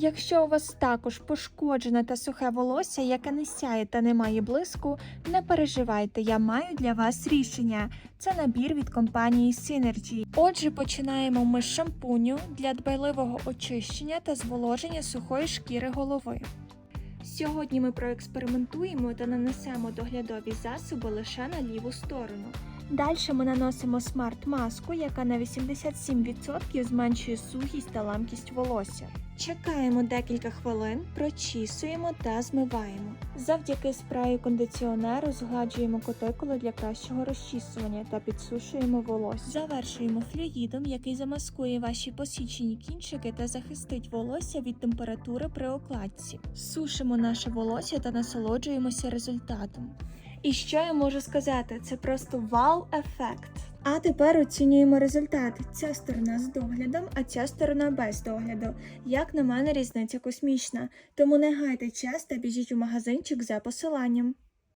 Якщо у вас також пошкоджене та сухе волосся, яке не сяє та не має блиску, не переживайте, я маю для вас рішення. Це набір від компанії Synergy. Отже, починаємо ми з шампуню для дбайливого очищення та зволоження сухої шкіри голови. Сьогодні ми проекспериментуємо та нанесемо доглядові засоби лише на ліву сторону. Далі ми наносимо смарт-маску, яка на 87% зменшує сухість та ламкість волосся. Чекаємо декілька хвилин, прочісуємо та змиваємо. Завдяки спрею кондиціонеру згладжуємо кутикули для кращого розчісування та підсушуємо волосся. Завершуємо флюїдом, який замаскує ваші посічені кінчики та захистить волосся від температури при окладці. Сушимо наше волосся та насолоджуємося результатом. І що я можу сказати? Це просто вау-ефект. А тепер оцінюємо результат. Ця сторона з доглядом, а ця сторона без догляду. Як на мене, різниця космічна. Тому не гайте час та біжіть у магазинчик за посиланням.